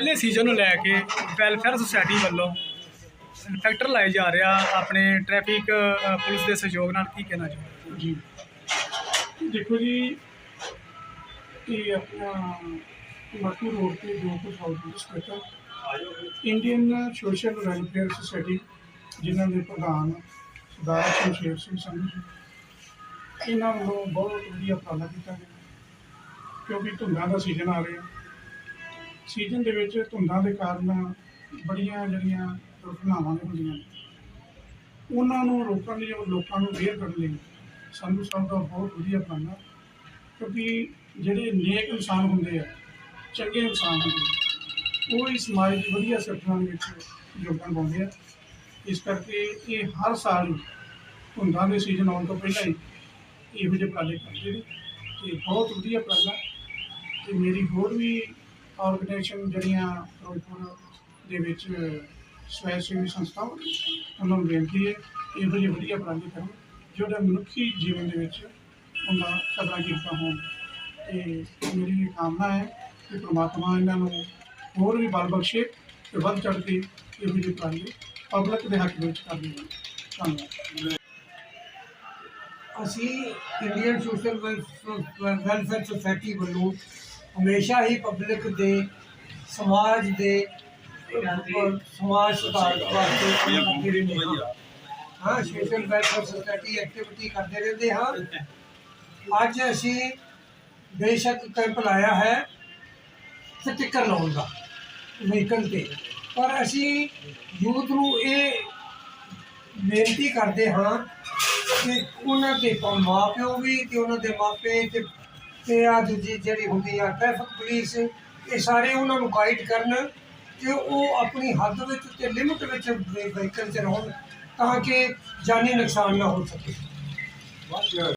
ਪਹਿਲੇ ਸੀਜ਼ਨ ਨੂੰ ਲੈ ਕੇ ਵੈਲਫੇਅਰ ਸੁਸਾਇਟੀ ਵੱਲੋਂ ਇਨਫੈਕਟਰ ਲਾਏ ਜਾ ਰਿਹਾ ਆਪਣੇ ਟ੍ਰੈਫਿਕ ਪੁਲਿਸ ਦੇ ਸਹਿਯੋਗ ਨਾਲ, ਕੀ ਕਹਿਣਾ ਚਾਹੁੰਦੇ ਜੀ। ਦੇਖੋ ਜੀ, ਇਹ ਆਪਣਾ ਮੱਕੂ ਰੋਡ ਤੇ ਜੋ ਕੁਝ ਹਾਊਸ ਸਥਿਤ ਇੰਡੀਅਨ ਸੋਸ਼ਲ ਵੈਲਫੇਅਰ ਸੁਸਾਇਟੀ ਜਿਨ੍ਹਾਂ ਦੇ ਪ੍ਰਧਾਨ ਸਰਦਾਰ ਸ਼ਮਸ਼ੇਰ ਸਿੰਘ ਸੰਧੂ ਜੀ, ਇਹਨਾਂ ਵੱਲੋਂ ਬਹੁਤ ਵਧੀਆ ਉਪਰਾਲਾ ਕੀਤਾ ਗਿਆ। ਕਿਉਂਕਿ ਧੁੰਦਾਂ ਦਾ ਸੀਜ਼ਨ ਆ ਰਿਹਾ। ਸੀਜ਼ਨ ਦੇ ਵਿੱਚ ਧੁੰਦਾਂ ਦੇ ਕਾਰਨ ਬੜੀਆਂ ਜਿਹੜੀਆਂ ਦੁਰਘਟਨਾਵਾਂ ਨੇ ਹੁੰਦੀਆਂ ਨੇ। ਉਹਨਾਂ ਨੂੰ ਰੋਕਣ ਲਈ ਉਹ ਲੋਕਾਂ ਨੂੰ ਅਵੇਅਰ ਕਰਨ ਲਈ ਸਾਨੂੰ ਸਭ ਦਾ ਬਹੁਤ ਵਧੀਆ ਉਪਰਾਲਾ ਕਿਉਂਕਿ ਜਿਹੜੇ ਨੇਕ ਇਨਸਾਨ ਹੁੰਦੇ ਆ, ਚੰਗੇ ਇਨਸਾਨ ਹੁੰਦੇ ਉਹ ਇਸ ਸਮਾਜ ਦੀ ਵਧੀਆ ਸਿਰਜਣਾ ਵਿੱਚ ਯੋਗਦਾਨ ਪਾਉਂਦੇ ਆ। ਇਸ ਕਰਕੇ ਇਹ ਹਰ ਸਾਲ ਧੁੰਦਾਂ ਦੇ ਸੀਜ਼ਨ ਆਉਣ ਤੋਂ ਪਹਿਲਾਂ ਹੀ ਇਹੋ ਜਿਹੇ ਉਪਰਾਲੇ ਕਰਦੇ ਨੇ। ਤੇ ਬਹੁਤ ਵਧੀਆ ਉਪਰਾਲਾ। ਤੇ ਮੇਰੀ ਹੋਰ ਵੀ ਆਰਗੇਨਾਈਜੇਸ਼ਨ ਜਿਹੜੀਆਂ ਫਿਰੋਜ਼ਪੁਰ ਦੇ ਵਿੱਚ ਸਵੈ ਸੇਵੀ ਸੰਸਥਾਵਾਂ ਉਹਨਾਂ ਨੂੰ ਬੇਨਤੀ ਹੈ ਕਿ ਇਹੋ ਜਿਹੇ ਵਧੀਆ ਉਪਰਾਲੇ ਕਰਨ ਜਿਹੜਾ ਮਨੁੱਖੀ ਜੀਵਨ ਦੇ ਵਿੱਚ ਉਹਨਾਂ ਕਦਰਾਂ ਕੀਤਾ ਹੋਣ। ਤੇ ਮੇਰੀ ਕਾਮਨਾ ਹੈ ਕਿ ਪ੍ਰਮਾਤਮਾ ਇਹਨਾਂ ਨੂੰ ਹੋਰ ਵੀ ਬਲ ਬਖਸ਼ੇ ਤੇ ਵੱਧ ਚੜ੍ਹ ਕੇ ਇਹੋ ਜਿਹੇ ਉਪਰਾਲੇ ਪਬਲਿਕ ਦੇ ਹੱਕ ਵਿੱਚ ਕਰਦੇ ਹਨ ਧੰਨਵਾਦ। ਅਸੀਂ ਇੰਡੀਅਨ ਸੋਸ਼ਲ ਵੈਲਫੇਅਰ ਸੁਸਾਇਟੀ ਵੱਲੋਂ ਹਮੇਸ਼ਾ ਹੀ ਪਬਲਿਕ ਦੇ ਸਮਾਜ ਦੇ ਸਮਾਜ ਸੁਧਾਰ ਵਾਸਤੇ ਕਰਦੇ ਰਹਿੰਦੇ ਹਾਂ ਸੋਸ਼ਲ ਵੈਲਫੇਅਰ ਸੁਸਾਇਟੀ ਐਕਟੀਵਿਟੀ ਕਰਦੇ ਰਹਿੰਦੇ ਹਾਂ। ਅੱਜ ਅਸੀਂ ਬੇਸ਼ੱਕ ਕੈਂਪ ਲਾਇਆ ਹੈ ਸਟicker ਲਾਉਣ ਦਾ ਵਹੀਕਲ ਤੇ। ਪਰ ਅਸੀਂ ਯੂਥ ਨੂੰ ਇਹ ਬੇਨਤੀ ਕਰਦੇ ਹਾਂ ਕਿ ਉਹਨਾਂ ਦੇ ਪ- ਮਾਂ ਪਿਓ ਵੀ ਤੇ ਉਹਨਾਂ ਦੇ ਮਾਪੇ ਤੇ ਤੇ ਆ ਦੂਜੀ ਜਿਹੜੀ ਹੁੰਦੀ ਆ ਟ੍ਰੈਫਿਕ ਪੁਲਿਸ ਇਹ ਸਾਰੇ ਉਹਨਾਂ ਨੂੰ ਗਾਈਡ ਕਰਨ ਕਿ ਉਹ ਆਪਣੀ ਹੱਦ ਵਿੱਚ ਤੇ ਲਿਮਟ ਵਿੱਚ ਵਹੀਕਲ ਚਲਾਉਣ ਤਾਂ ਕਿ ਜਾਨੀ ਨੁਕਸਾਨ ਨਾ ਹੋ ਸਕੇ।